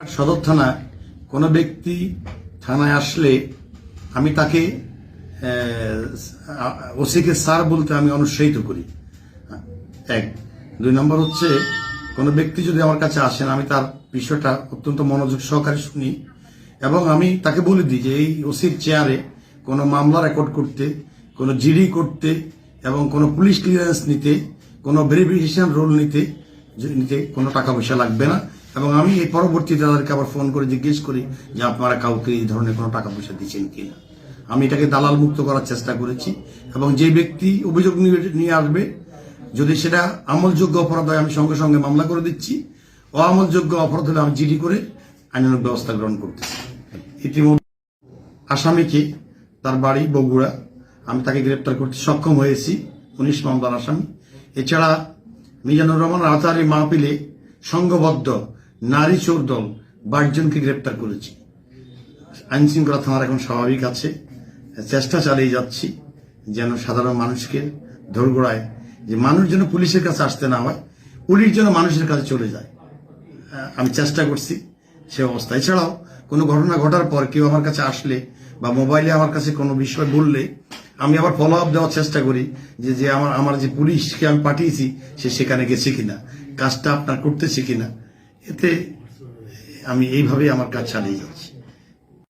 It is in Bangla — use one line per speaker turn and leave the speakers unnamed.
সদর থানায় কোনো ব্যক্তি থানায় আসলে আমি তাকে ওসিকে স্যার বলতে আমি অনুৎসাহিত করি। এক। দুই নম্বর হচ্ছে, কোনো ব্যক্তি যদি আমার কাছে আসেন, আমি তার বিষয়টা অত্যন্ত মনোযোগ সহকারে শুনি এবং আমি তাকে বলে দিই যে, এই ওসির চেয়ারে কোনো মামলা রেকর্ড করতে, কোনো জিডি করতে এবং কোনো পুলিশ ক্লিয়ারেন্স নিতে, কোনো ভেরিফিকেশন রোল নিতে নিতে কোনো টাকা পয়সা লাগবে না। এবং আমি এই পরবর্তীতে তাদেরকে আবার ফোন করে জিজ্ঞেস করি যে আপনারা কাউকে এই ধরনের কোনো টাকা পয়সা দিচ্ছেন কিনা। আমি এটাকে দালাল মুক্ত করার চেষ্টা করেছি এবং যে ব্যক্তি অভিযোগ নিয়ে আসবে, যদি সেটা আমলযোগ্য অপরাধ হয়, আমি সঙ্গে সঙ্গে মামলা করে দিচ্ছি। অআমলযোগ্য অপরাধ হলে আমি জিডি করে আইনানুগ ব্যবস্থা গ্রহণ করতেছি। ইতিমধ্যে আসামিকে তার বাড়ি বগুড়া, আমি তাকে গ্রেপ্তার করতে সক্ষম হয়েছি উনিশ মামলার আসামি। এছাড়া মিজানুর রহমান আতারি মাহপিলে সংঘবদ্ধ নারী চোর দল বাইশজনকে গ্রেপ্তার করেছি। আইন শৃঙ্খলা থানার এখন স্বাভাবিক আছে। চেষ্টা চালিয়ে যাচ্ছি যেন সাধারণ মানুষকে ধরগোড়ায় যে মানুষ যেন পুলিশের কাছে আসতে না হয়, পুলিশ যেন মানুষের কাছে চলে যায়। আমি চেষ্টা করছি সে অবস্থা। এছাড়াও কোনো ঘটনা ঘটার পর কেউ আমার কাছে আসলে বা মোবাইলে আমার কাছে কোনো বিষয় বললে আমি আবার ফলো আপ দেওয়ার চেষ্টা করি যে যে আমার আমার যে পুলিশকে আমি পাঠিয়েছি, সে সেখানে গেছে কিনা, কাজটা আপনার করতেছে কিনা এতে আমি এইভাবে আমার কাজ চালিয়ে যাচ্ছি।